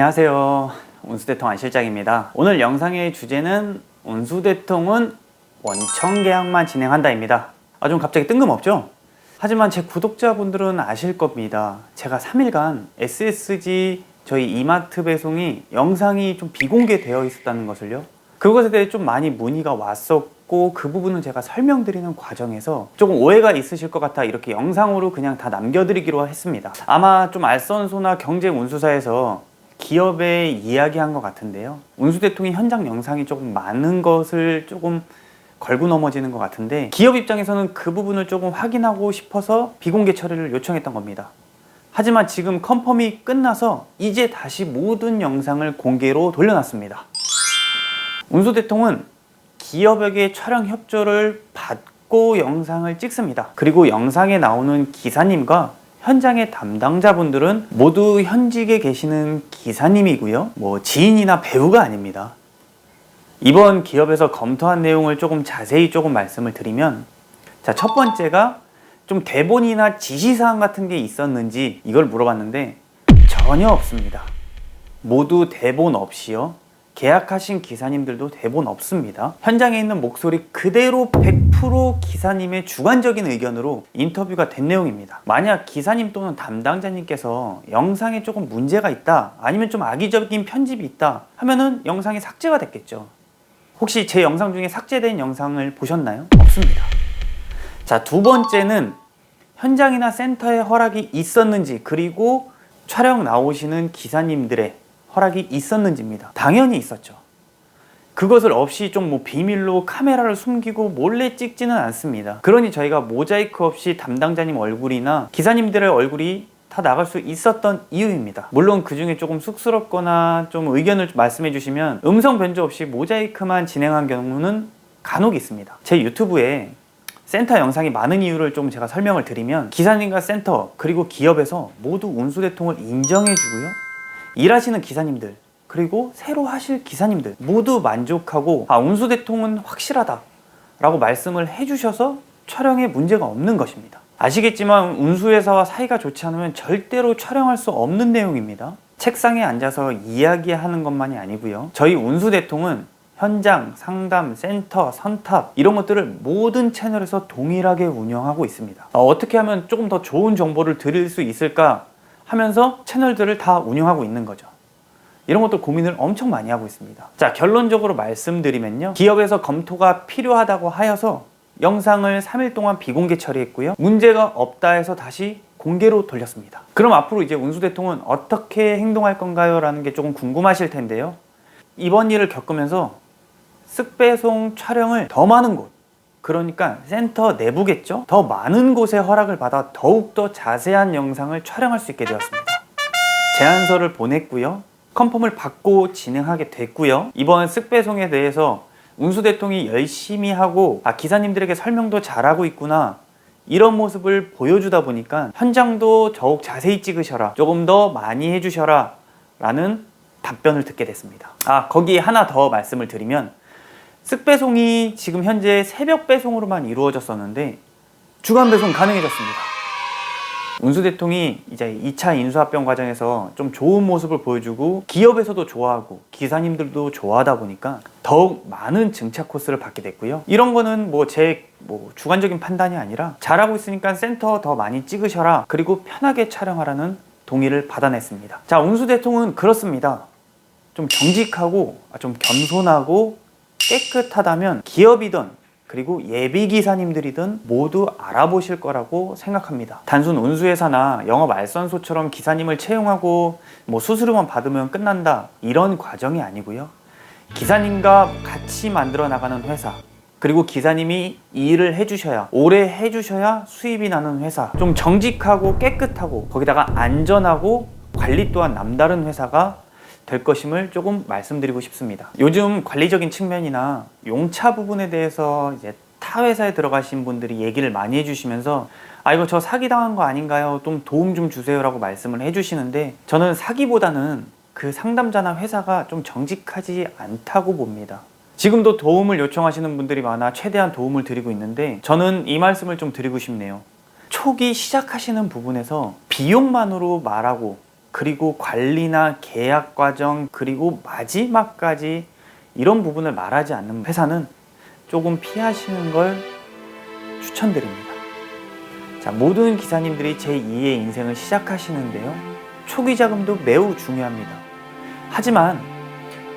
안녕하세요. 운수대통 안 실장입니다. 오늘 영상의 주제는 운수대통은 원청 계약만 진행한다입니다. 아, 좀 갑자기 뜬금없죠? 하지만 제 구독자분들은 아실 겁니다. 제가 3일간 SSG 저희 이마트 배송이 영상이 좀 비공개되어 있었다는 것을요. 그것에 대해 좀 많이 문의가 왔었고 그 부분은 제가 설명드리는 과정에서 조금 오해가 있으실 것 같아 이렇게 영상으로 그냥 다 남겨드리기로 했습니다. 아마 좀 알선소나 경쟁 운수사에서 기업에 이야기한 것 같은데요. 운수 대통령 현장 영상이 조금 많은 것을 조금 걸고 넘어지는 것 같은데 기업 입장에서는 그 부분을 조금 확인하고 싶어서 비공개 처리를 요청했던 겁니다. 하지만 지금 컨펌이 끝나서 이제 다시 모든 영상을 공개로 돌려놨습니다. 운수 대통은 기업에게 촬영 협조를 받고 영상을 찍습니다. 그리고 영상에 나오는 기사님과 현장의 담당자분들은 모두 현직에 계시는 기사님이고요. 뭐 지인이나 배우가 아닙니다. 이번 기업에서 검토한 내용을 조금 자세히 조금 말씀을 드리면 자, 첫 번째가 좀 대본이나 지시사항 같은 게 있었는지 이걸 물어봤는데 전혀 없습니다. 모두 대본 없이요. 계약하신 기사님들도 대본 없습니다. 현장에 있는 목소리 그대로 100% 기사님의 주관적인 의견으로 인터뷰가 된 내용입니다. 만약 기사님 또는 담당자님께서 영상에 조금 문제가 있다, 아니면 좀 악의적인 편집이 있다 하면은 영상이 삭제가 됐겠죠. 혹시 제 영상 중에 삭제된 영상을 보셨나요? 없습니다. 자, 두 번째는 현장이나 센터에 허락이 있었는지, 그리고 촬영 나오시는 기사님들의 허락이 있었는지입니다. 당연히 있었죠. 그것을 없이 좀 뭐 비밀로 카메라를 숨기고 몰래 찍지는 않습니다. 그러니 저희가 모자이크 없이 담당자님 얼굴이나 기사님들의 얼굴이 다 나갈 수 있었던 이유입니다. 물론 그 중에 조금 쑥스럽거나 좀 의견을 말씀해 주시면 음성 변조 없이 모자이크만 진행한 경우는 간혹 있습니다. 제 유튜브에 센터 영상이 많은 이유를 좀 제가 설명을 드리면 기사님과 센터 그리고 기업에서 모두 운수대통을 인정해 주고요. 일하시는 기사님들 그리고 새로 하실 기사님들 모두 만족하고 아 운수 대통은 확실하다 라고 말씀을 해주셔서 촬영에 문제가 없는 것입니다. 아시겠지만 운수회사와 사이가 좋지 않으면 절대로 촬영할 수 없는 내용입니다. 책상에 앉아서 이야기하는 것만이 아니고요. 저희 운수 대통은 현장, 상담, 센터, 선탑 이런 것들을 모든 채널에서 동일하게 운영하고 있습니다. 어, 어떻게 하면 조금 더 좋은 정보를 드릴 수 있을까 하면서 채널들을 다 운영하고 있는 거죠. 이런 것도 고민을 엄청 많이 하고 있습니다. 자, 결론적으로 말씀드리면요. 기업에서 검토가 필요하다고 하여서 영상을 3일 동안 비공개 처리했고요. 문제가 없다 해서 다시 공개로 돌렸습니다. 그럼 앞으로 이제 운수 대통은 어떻게 행동할 건가요? 라는 게 조금 궁금하실 텐데요. 이번 일을 겪으면서 쓱배송 촬영을 더 많은 곳, 그러니까 센터 내부겠죠? 더 많은 곳에 허락을 받아 더욱더 자세한 영상을 촬영할 수 있게 되었습니다. 제안서를 보냈고요. 컨펌을 받고 진행하게 됐고요. 이번 쓱배송에 대해서 운수 대통이 열심히 하고 아 기사님들에게 설명도 잘하고 있구나 이런 모습을 보여주다 보니까 현장도 더욱 자세히 찍으셔라 조금 더 많이 해주셔라 라는 답변을 듣게 됐습니다. 아 거기 하나 더 말씀을 드리면 쓱배송이 지금 현재 새벽 배송으로만 이루어졌었는데 주간 배송 가능해졌습니다. 운수 대통이 이제 2차 인수합병 과정에서 좀 좋은 모습을 보여주고 기업에서도 좋아하고 기사님들도 좋아하다 보니까 더욱 많은 증차 코스를 받게 됐고요. 이런 거는 뭐제뭐 주관적인 판단이 아니라 잘하고 있으니까 센터 더 많이 찍으셔라. 그리고 편하게 촬영하라는 동의를 받아냈습니다. 자, 운수 대통은 그렇습니다. 좀 정직하고 아, 좀 겸손하고 깨끗하다면 기업이든 그리고 예비 기사님들이든 모두 알아보실 거라고 생각합니다. 단순 운수회사나 영업 알선소처럼 기사님을 채용하고 뭐 수수료만 받으면 끝난다 이런 과정이 아니고요. 기사님과 같이 만들어 나가는 회사 그리고 기사님이 이 일을 해주셔야 오래 해주셔야 수입이 나는 회사 좀 정직하고 깨끗하고 거기다가 안전하고 관리 또한 남다른 회사가 될 것임을 조금 말씀드리고 싶습니다. 요즘 관리적인 측면이나 용차 부분에 대해서 이제 타 회사에 들어가신 분들이 얘기를 많이 해주시면서 아 이거 저 사기 당한 거 아닌가요? 좀 도움 좀 주세요라고 말씀을 해주시는데 저는 사기보다는 그 상담자나 회사가 좀 정직하지 않다고 봅니다. 지금도 도움을 요청하시는 분들이 많아 최대한 도움을 드리고 있는데 저는 이 말씀을 좀 드리고 싶네요. 초기 시작하시는 부분에서 비용만으로 말하고 그리고 관리나 계약 과정 그리고 마지막까지 이런 부분을 말하지 않는 회사는 조금 피하시는 걸 추천드립니다. 자, 모든 기사님들이 제2의 인생을 시작하시는데요. 초기 자금도 매우 중요합니다. 하지만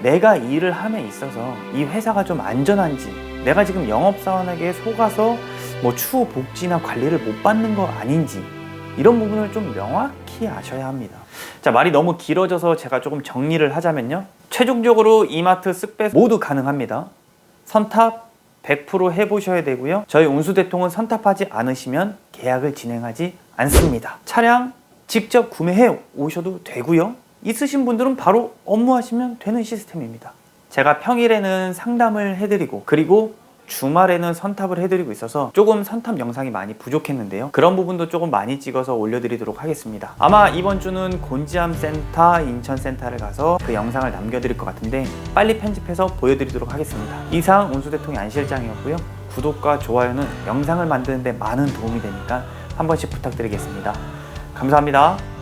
내가 이 일을 함에 있어서 이 회사가 좀 안전한지, 내가 지금 영업사원에게 속아서 뭐 추후 복지나 관리를 못 받는 거 아닌지, 이런 부분을 좀 명확히 아셔야 합니다. 자, 말이 너무 길어져서 제가 조금 정리를 하자면요. 최종적으로 이마트 쓱배 모두 가능합니다. 선탑 100% 해보셔야 되고요. 저희 운수대통은 선탑하지 않으시면 계약을 진행하지 않습니다. 차량 직접 구매해 오셔도 되고요. 있으신 분들은 바로 업무하시면 되는 시스템입니다. 제가 평일에는 상담을 해드리고 그리고 주말에는 선탑을 해드리고 있어서 조금 선탑 영상이 많이 부족했는데요. 그런 부분도 조금 많이 찍어서 올려드리도록 하겠습니다. 아마 이번 주는 곤지암 센터, 인천 센터를 가서 그 영상을 남겨드릴 것 같은데 빨리 편집해서 보여드리도록 하겠습니다. 이상 운수대통의 안실장이었고요. 구독과 좋아요는 영상을 만드는데 많은 도움이 되니까 한 번씩 부탁드리겠습니다. 감사합니다.